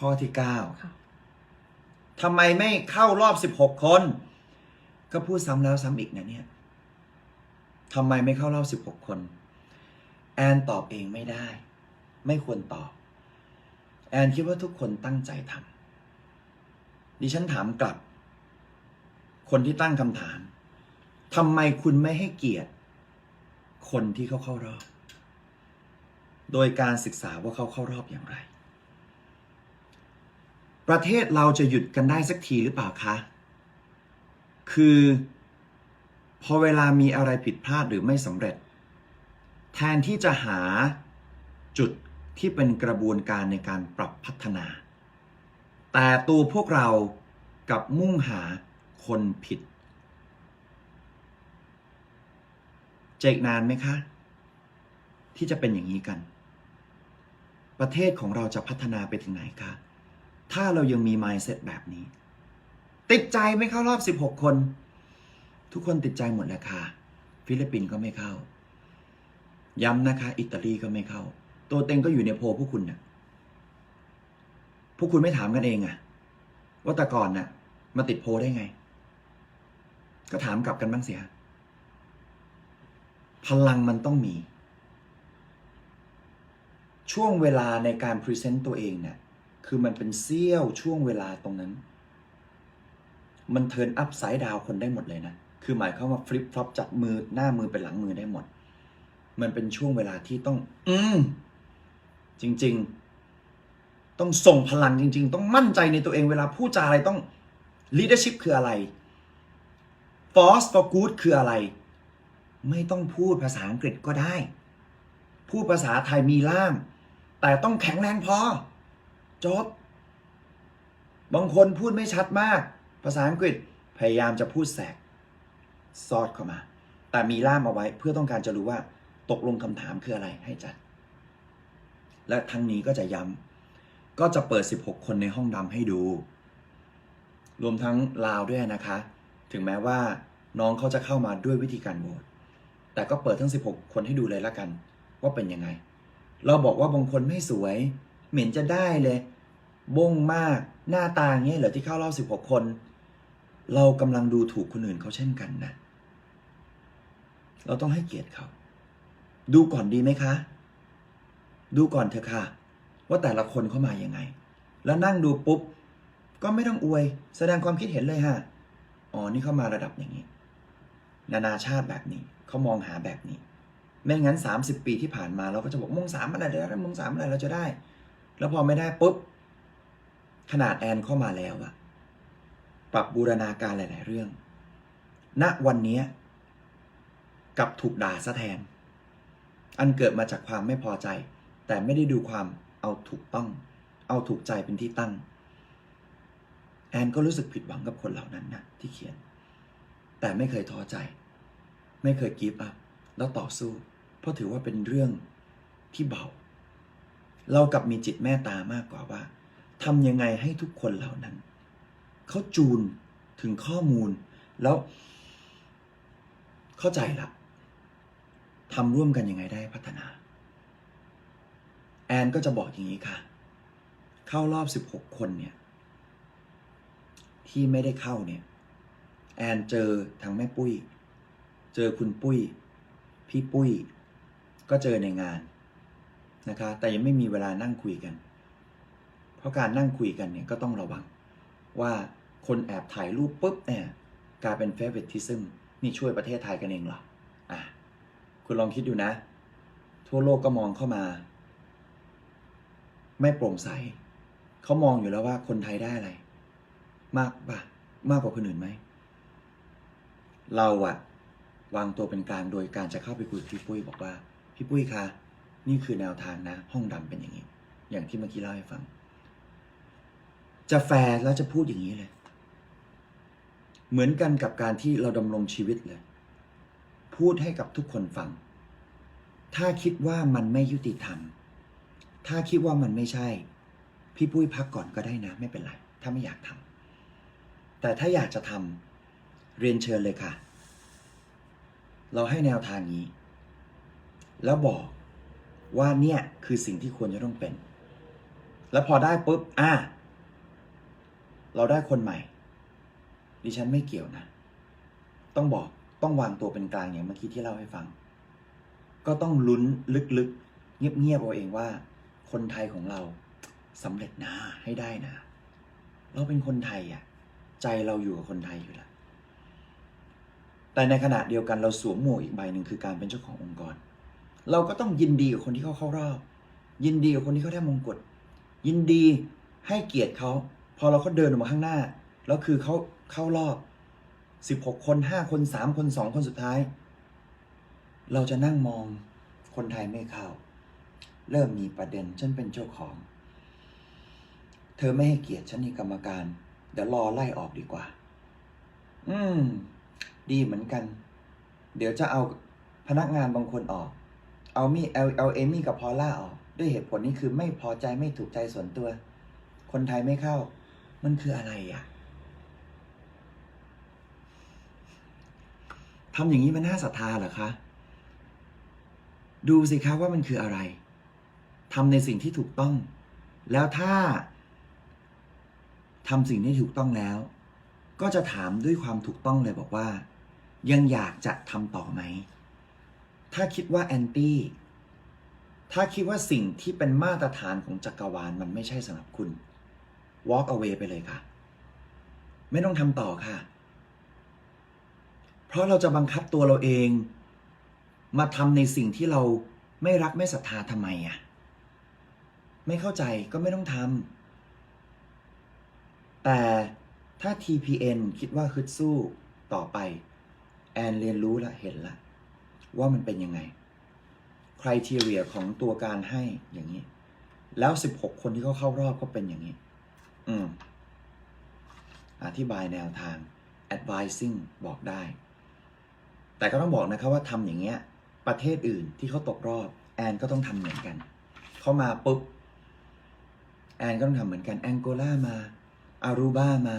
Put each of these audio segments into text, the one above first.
ข้อที่เก้าค่ะทำไมไม่เข้ารอบสิบหกคน ก็พูดซ้ำแล้วซ้ำอีกนะเนี่ยทำไมไม่เข้ารอบสิบหกคน แอนตอบเองไม่ได้ ไม่ควรตอบ แอนคิดว่าทุกคนตั้งใจทำดิฉันถามกลับ คนที่ตั้งคำถามทำไมคุณไม่ให้เกียรติ คนที่เขาเข้ารอบ โดยการศึกษาว่าเขาเข้ารอบอย่างไร ประเทศเราจะหยุดกันได้สักทีหรือเปล่าคะ คือพอเวลามีอะไรผิดพลาดหรือไม่สำเร็จ แทนที่จะหาจุดที่เป็นกระบวนการในการปรับพัฒนา แต่ตัวพวกเรากับมุ่งหาคนผิด เจกนานไหมคะ ที่จะเป็นอย่างนี้กัน ประเทศของเราจะพัฒนาไปถึงไหนคะ ถ้าเรายังมี mindset แบบนี้ ติดใจไม่เข้ารอบ 16 คน ทุกคนติดใจหมดแหละค่ะฟิลิปปินส์ก็ไม่เข้า ย้ำนะคะ อิตาลีก็ไม่เข้า ตัวเต็งก็อยู่ในโพลพวกคุณนะ่ะพวกคุณไม่ถามกันเองอะว่าแต่ก่อนน่ะ มาติดโพลได้ไง ก็ถามกลับกันบ้างเสีย พลังมันต้องมี ช่วงเวลาในการพรีเซนต์ตัวเองเนี่ย คือมันเป็นเสี้ยวช่วงเวลาตรงนั้น มันเทิร์นอัพไซด์ดาวคนได้หมดเลยนะ คือหมายความว่าฟลิปฟลอปจากมือหน้ามือเป็นหลังมือได้หมด มันเป็นช่วงเวลาที่ต้อง อืมจริง ๆ ต้องส่งพลังจริง ๆ ต้องมั่นใจในตัวเองเวลาพูดจาอะไรต้อง leadership คืออะไร force for good คืออะไร ไม่ต้องพูดภาษาอังกฤษก็ได้ พูดภาษาไทยมีล่าม แต่ต้องแข็งแรงพอ จบบางคนพูดไม่ชัดมาก ภาษาอังกฤษพยายามจะพูดแสกซอดเข้ามา แต่มีล่ามเอาไว้เพื่อต้องการจะรู้ว่าตกลงคำถามคืออะไรให้จัด และทั้งนี้ก็จะย้ำก็จะเปิด 16 คนในห้องดำให้ดู รวมทั้งลาวด้วยนะคะ ถึงแม้ว่าน้องเขาจะเข้ามาด้วยวิธีการโหวตแต่ก็เปิดทั้ง 16 คนให้ดูเลยละกัน ว่าเป็นยังไง เราบอกว่าบางคนไม่สวย เหม็นจะได้เลยบงมากหน้าตางเงี้ยเหรอที่เข้ารอบ16คน เรากำลังดูถูกคนอื่นเขาเช่นกันนะ เราต้องให้เกียรติเขาดูก่อนดีไหมคะ ดูก่อนเถอะค่ะ ว่าแต่ละคนเข้ามาอยังไง แล้วนั่งดูปุ๊บ ก็ไม่ต้องอวย แสดงความคิดเห็นเลยฮะอ๋อนี่เข้ามาระดับอย่างนี้ นานาชาติแบบนี้เขามองหาแบบนี้ไม่งั้น 30 ปีที่ผ่านมาเราก็จะบอกมงสามอะไรเดี๋ยวมงสามอะไรเราจะได้ แล้วพอไม่ได้ปุ๊บ ขนาดแอนเข้ามาแล้วอะปรับบูรณาการหลาย ๆ เรื่อง ณวันนี้กับถูกด่าซะแทน อันเกิดมาจากความไม่พอใจ แต่ไม่ได้ดูความเอาถูกต้อง เอาถูกใจเป็นที่ตั้ง แอนก็รู้สึกผิดหวังกับคนเหล่านั้นนะที่เขียน แต่ไม่เคยท้อใจ ไม่เคยกีบอัพแล้วต่อสู้ เพราะถือว่าเป็นเรื่องที่เบา เรากลับมีจิตแม่ตามากกว่าว่าทำยังไงให้ทุกคนเหล่านั้น เขาจูนถึงข้อมูลแล้ว เข้าใจละทำร่วมกันยังไงได้พัฒนา แอนก็จะบอกอย่างนี้ค่ะ เข้ารอบ 16 คนเนี่ย ที่ไม่ได้เข้าเนี่ย แอนเจอทางแม่ปุ้ย เจอคุณปุ้ย พี่ปุ้ย ก็เจอในงาน นะคะ แต่ยังไม่มีเวลานั่งคุยกัน เพราะการนั่งคุยกันเนี่ยก็ต้องระวัง ว่าคนแอบถ่ายรูปปุ๊บเนี่ยกลายเป็นเฟเวอร์ทิซึมนี่ช่วยประเทศไทยกันเองเหรออะคุณลองคิดดูนะ ทั่วโลกก็มองเข้ามา ไม่โปร่งใสเขามองอยู่แล้วว่าคนไทยได้อะไร มากปะมากกว่าคนอื่นไหมเราอะวางตัวเป็นกลางโดยการจะเข้าไปคุยกับพี่ปุ้ยบอกว่า พี่ปุ้ยคะ นี่คือแนวทางนะ ห้องดำเป็นอย่างนี้ อย่างที่เมื่อกี้เล่าให้ฟัง จะแฟร์แล้วจะพูดอย่างนี้เลย เหมือนกันกับการที่เราดำรงชีวิตเลย พูดให้กับทุกคนฟัง ถ้าคิดว่ามันไม่ยุติธรรม ถ้าคิดว่ามันไม่ใช่ พี่ปุ้ยพักก่อนก็ได้นะ ไม่เป็นไร ถ้าไม่อยากทำแต่ถ้าอยากจะทำเรียนเชิญเลยค่ะ เราให้แนวทางนี้ แล้วบอก ว่าเนี่ยคือสิ่งที่ควรจะต้องเป็น แล้วพอได้ปุ๊บอะเราได้คนใหม่ ดิฉันไม่เกี่ยวนะ ต้องบอกต้องวางตัวเป็นกลางอย่างเมื่อกี้ที่เล่าให้ฟัง ก็ต้องลุ้นลึกๆ เงียบๆเอาเองว่า คนไทยของเราสำเร็จนะให้ได้นะ เราเป็นคนไทยอะ ใจเราอยู่กับคนไทยอยู่แล้วแต่ในขณะเดียวกันเราสวมหมวกอีกใบหนึ่งคือการเป็นเจ้าขององค์กร เราก็ต้องยินดีกับคนที่เขาเข้ารอบ ยินดีกับคนที่เขาได้มงกุฎยินดีให้เกียรติเขา พอเราเขาเดินออกมาข้างหน้า แล้วคือเขาเข้ารอบสิบหกคนห้าคนสามคนสองคนสุดท้าย เราจะนั่งมองคนไทยไม่เข้า เริ่มมีประเด็นฉันเป็นเจ้าของ เธอไม่ให้เกียรติฉันนี่กรรมการ เดี๋ยวรอไล่ออกดีกว่า อืม ดีเหมือนกัน เดี๋ยวจะเอาพนักงานบางคนออก เอามี่เอาเอาเอมี่กับพอลล่าออกด้วยเหตุผลนี้คือไม่พอใจไม่ถูกใจส่วนตัว คนไทยไม่เข้า มันคืออะไรอะทำอย่างนี้มันน่าศรัทธาเหรอคะ ดูสิคะว่ามันคืออะไรทำในสิ่งที่ถูกต้อง แล้วถ้าทำสิ่งที่ถูกต้องแล้ว ก็จะถามด้วยความถูกต้องเลยบอกว่า ยังอยากจะทำต่อไหม ถ้าคิดว่าแอนตี้ถ้าคิดว่าสิ่งที่เป็นมาตรฐานของจักรวาลมันไม่ใช่สำหรับคุณ walk away ไปเลยค่ะ ไม่ต้องทำต่อค่ะ เพราะเราจะบังคับตัวเราเอง มาทำในสิ่งที่เราไม่รักไม่ศรัทธาทำไมอะไม่เข้าใจก็ไม่ต้องทำแต่ถ้า TPN คิดว่าฮึดสู้ต่อไป แอนเรียนรู้ละเห็นละ ว่ามันเป็นยังไงคุณทีเรียของตัวการให้อย่างนี้ แล้ว16คนที่เขาเข้ารอบก็เป็นอย่างนี้ อืม อธิบายแนวทาง advising บอกได้ แต่ก็ต้องบอกนะครับว่าทำอย่างเงี้ย ประเทศอื่นที่เขาตกรอบ แอนก็ต้องทำเหมือนกัน เขามาปุ๊บ แอนก็ต้องทำเหมือนกันแองโกลามาอารูบามา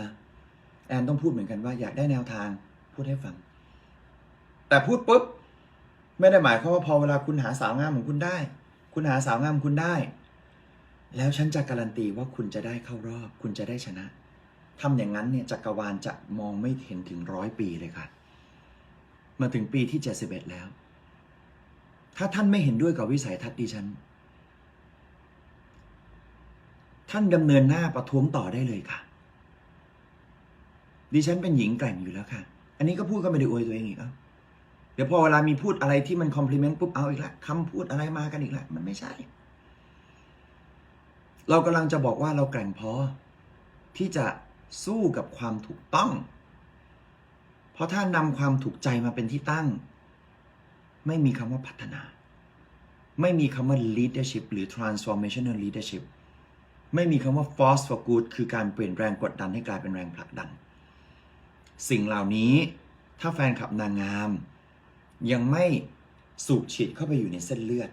แอนต้องพูดเหมือนกันว่าอยากได้แนวทางพูดให้ฟัง แต่พูดปุ๊บ ไม่ได้หมายความว่าพอเวลาคุณหาสาวงามของคุณได้ คุณหาสาวงามของคุณได้ แล้วฉันจะการันตีว่าคุณจะได้เข้ารอบ คุณจะได้ชนะทำอย่างนั้นเนี่ยจักรวาลจะมองไม่เห็นถึงร้อยปีเลยค่ะ มาถึงปีที่71แล้ว ถ้าท่านไม่เห็นด้วยกับวิสัยทัศน์ดิฉัน ท่านดำเนินหน้าประท้วงต่อได้เลยค่ะ ดิฉันเป็นหญิงแกร่งอยู่แล้วค่ะ อันนี้ก็พูดก็ไม่ได้อวยตัวเองอีกแล้ว เดี๋ยวพอเวลามีพูดอะไรที่มันคอมพลีเมนต์ปุ๊บเอาอีกล้วคำพูดอะไรมากันอีกล้วมันไม่ใช่ เรากำลังจะบอกว่าเราแกร่งพอ ที่จะสู้กับความถูกต้อง เพราะถ้านำความถูกใจมาเป็นที่ตั้ง ไม่มีคำว่าพัฒนา ไม่มีคำว่า leadership หรือ transformational leadership ไม่มีคำว่า force for good คือการเปลี่ยนแรงกดดันให้กลายเป็นแรงผลักดัน สิ่งเหล่านี้ถ้าแฟนคลับนางงาม ยังไม่สูบฉีดเข้าไปอยู่ในเส้นเลือด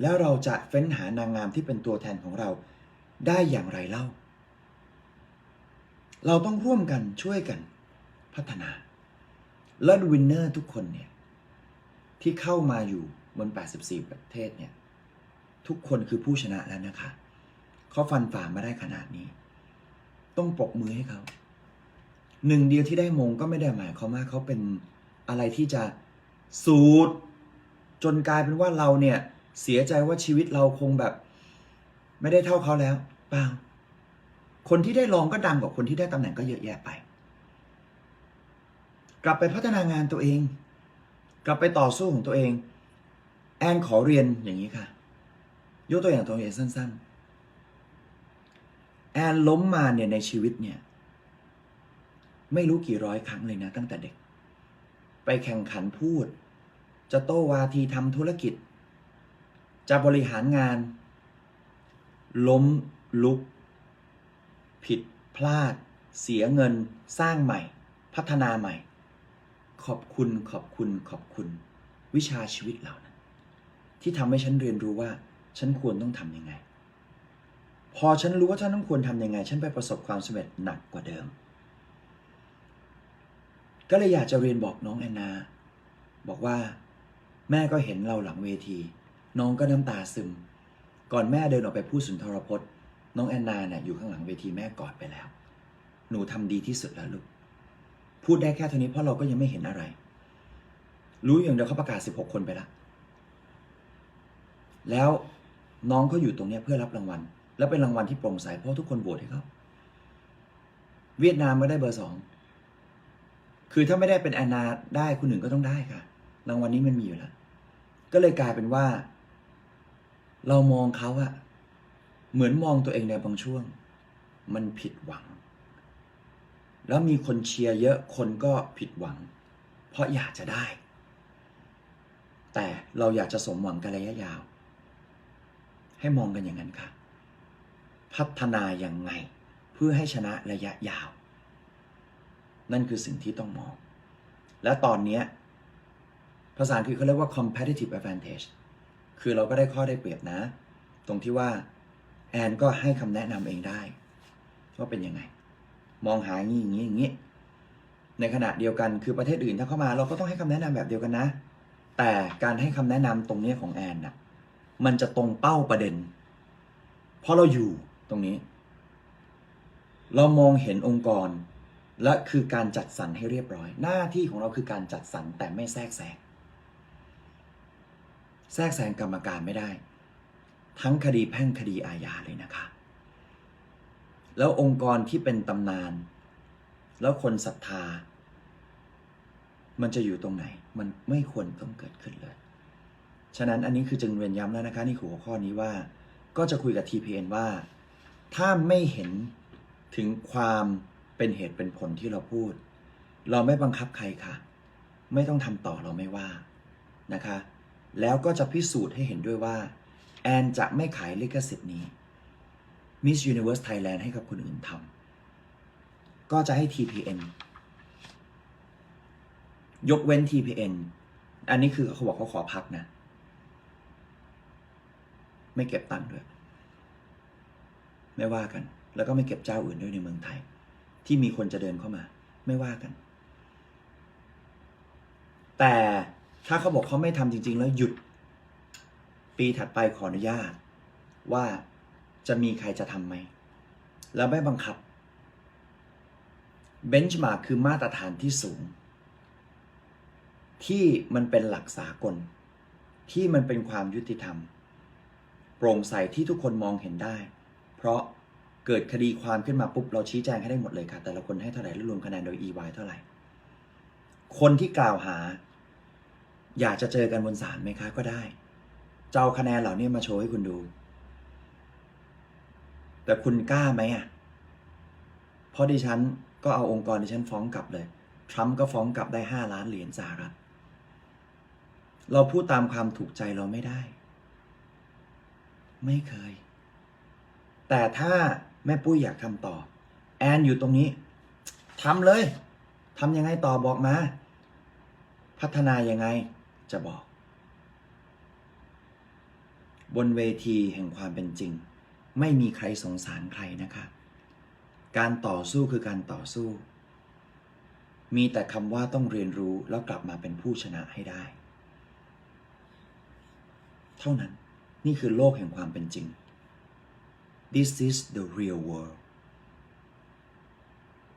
แล้วเราจะเฟ้นหานางงามที่เป็นตัวแทนของเราได้อย่างไรเล่า เราต้องร่วมกันช่วยกันพัฒนา และวินเนอร์ทุกคนเนี่ยที่เข้ามาอยู่บน 84 ประเทศเนี่ยทุกคนคือผู้ชนะแล้วนะคะ เขาฟันฝ่ามาได้ขนาดนี้ ต้องปรบมือให้เขา หนึ่งเดียวที่ได้มงก็ไม่ได้หมายความว่าเขาเป็นอะไรที่จะ สูดจนกลายเป็นว่าเราเนี่ย เสียใจว่าชีวิตเราคงแบบ ไม่ได้เท่าเขาแล้วเปล่าคนที่ได้ลองก็ดังกว่าคนที่ได้ตำแหน่งก็เยอะแยะไป กลับไปพัฒนางานตัวเอง กลับไปต่อสู้ของตัวเอง แอนขอเรียนอย่างนี้ค่ะ ยกตัวอย่างตัวเองสั้น ๆ แอนล้มมาเนี่ยในชีวิตเนี่ย ไม่รู้กี่ร้อยครั้งเลยนะตั้งแต่เด็ก ไปแข่งขันพูด จะโต้วาทีทำธุรกิจ จะบริหารงาน ล้มลุก ผิดพลาด เสียเงิน สร้างใหม่ พัฒนาใหม่ ขอบคุณขอบคุณขอบคุณ วิชาชีวิตเหล่านั้น ที่ทำให้ฉันเรียนรู้ว่า ฉันควรต้องทำยังไง พอฉันรู้ว่าฉันต้องควรทำยังไง ฉันไปประสบความสำเร็จหนักกว่าเดิม ก็เลยอยากจะเรียนบอกน้องแอนนา บอกว่า แม่ก็เห็นเราหลังเวที น้องก็น้ำตาซึม ก่อนแม่เดินออกไปพูดสุนทรพจน์ น้องแอนนาเนี่ยอยู่ข้างหลังเวทีแม่กอดไปแล้ว หนูทำดีที่สุดแล้วลูก พูดได้แค่เท่านี้เพราะเราก็ยังไม่เห็นอะไร รู้อย่างเดียวเขาประกาศ 16 คนไปแล้วแล้วน้องเขาอยู่ตรงนี้เพื่อรับรางวัล แล้วเป็นรางวัลที่โปร่งใสเพราะทุกคนโหวตให้เขาเวียดนามก็ได้เบอร์สอง คือถ้าไม่ได้เป็นแอนนาได้คุณหนึ่งก็ต้องได้ค่ะ รางวัลนี้มันมีอยู่แล้ว ก็เลยกลายเป็นว่า เรามองเขาอะเหมือนมองตัวเองในบางช่วง มันผิดหวัง แล้วมีคนเชียร์เยอะคนก็ผิดหวัง เพราะอยากจะได้ แต่เราอยากจะสมหวังกันระยะยาว ให้มองกันอย่างนั้นค่ะ พัฒนาย่างไง เพื่อให้ชนะระยะยาว นั่นคือสิ่งที่ต้องมอง และตอนนี้ภาษาอังกฤษเขาเรียกว่า competitive advantage คือเราก็ได้ข้อได้เปรียบนะ ตรงที่ว่าแอนก็ให้คำแนะนำเองได้ว่าเป็นยังไง มองหาอย่างนี้อย่างนี้อย่างนี้ ในขณะเดียวกันคือประเทศอื่นถ้าเข้ามาเราก็ต้องให้คำแนะนำแบบเดียวกันนะ แต่การให้คำแนะนำตรงนี้ของแอนน่ะมันจะตรงเป้าประเด็น เพราะเราอยู่ตรงนี้ เรามองเห็นองค์กร และคือการจัดสรรให้เรียบร้อย หน้าที่ของเราคือการจัดสรรแต่ไม่แทรกแซงแทรกแซงกรรมการไม่ได้ ทั้งคดีแพ่งคดีอาญาเลยนะคะ แล้วองค์กรที่เป็นตำนาน แล้วคนศรัทธา มันจะอยู่ตรงไหน มันไม่ควรต้องเกิดขึ้นเลย ฉะนั้นอันนี้คือจึงเรียนย้ำแล้วนะคะนี่หัวข้อนี้ว่า ก็จะคุยกับ TPN ว่า ถ้าไม่เห็นถึงความ เป็นเหตุเป็นผลที่เราพูด เราไม่บังคับใครค่ะ ไม่ต้องทำต่อเราไม่ว่านะคะ แล้วก็จะพิสูจน์ให้เห็นด้วยว่า แอนจะไม่ขายลิขสิทธิ์นี้ Miss Universe Thailand ให้กับคนอื่นทำก็จะให้ TPN ยกเว้น TPN อันนี้คือเขาบอกเขาขอพักนะ ไม่เก็บตังค์ด้วย ไม่ว่ากัน แล้วก็ไม่เก็บเจ้าอื่นด้วยในเมืองไทย ที่มีคนจะเดินเข้ามา ไม่ว่ากัน แต่ถ้าเขาบอกเขาไม่ทำจริง ๆ แล้วหยุด ปีถัดไปขออนุญาต ว่าจะมีใครจะทำไหม แล้วไม่บังคับเบนช์มาคือมาตรฐานที่สูง ที่มันเป็นหลักสากล ที่มันเป็นความยุติธรรม โปร่งใสที่ทุกคนมองเห็นได้ เพราะ เกิดคดีความขึ้นมาปุ๊บเราชี้แจงให้ได้หมดเลยค่ะ แต่ละคนให้เท่าไหร่และรวมคะแนนโดย EY เท่าไหร่ คนที่กล่าวหา อยากจะเจอกันบนศาลไหมคะก็ได้จะเอาคะแนนเหล่านี้มาโชว์ให้คุณดู แต่คุณกล้าไหมอะเพราะดิฉันก็เอาองค์กรดิฉันฟ้องกลับเลยทรัมป์ก็ฟ้องกลับได้ห้าล้านเหรียญสหรัฐเราพูดตามความถูกใจเราไม่ได้ ไม่เคย แต่ถ้าแม่ปุ้ยอยากทำต่อ แอนอยู่ตรงนี้ทำเลยทำยังไงต่อบอกมา พัฒนายังไงจะบอก บนเวทีแห่งความเป็นจริง ไม่มีใครสงสารใครนะคะ การต่อสู้คือการต่อสู้ มีแต่คำว่าต้องเรียนรู้แล้วกลับมาเป็นผู้ชนะให้ได้ เท่านั้นนี่คือโลกแห่งความเป็นจริง This is the real world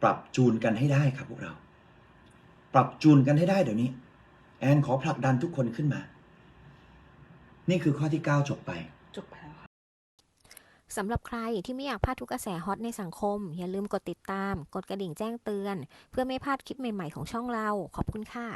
ปรับจูนกันให้ได้ครับพวกเรา ปรับจูนกันให้ได้เดี๋ยวนี้ แอนขอผลักดันทุกคนขึ้นมา นี่คือข้อที่ 9 จบไป จบไปแล้วค่ะสำหรับใครที่ไม่อยากพลาดทุกกระแสฮอตในสังคม อย่าลืมกดติดตาม กดกระดิ่งแจ้งเตือน เพื่อไม่พลาดคลิปใหม่ ๆ ของช่องเรา ขอบคุณค่ะ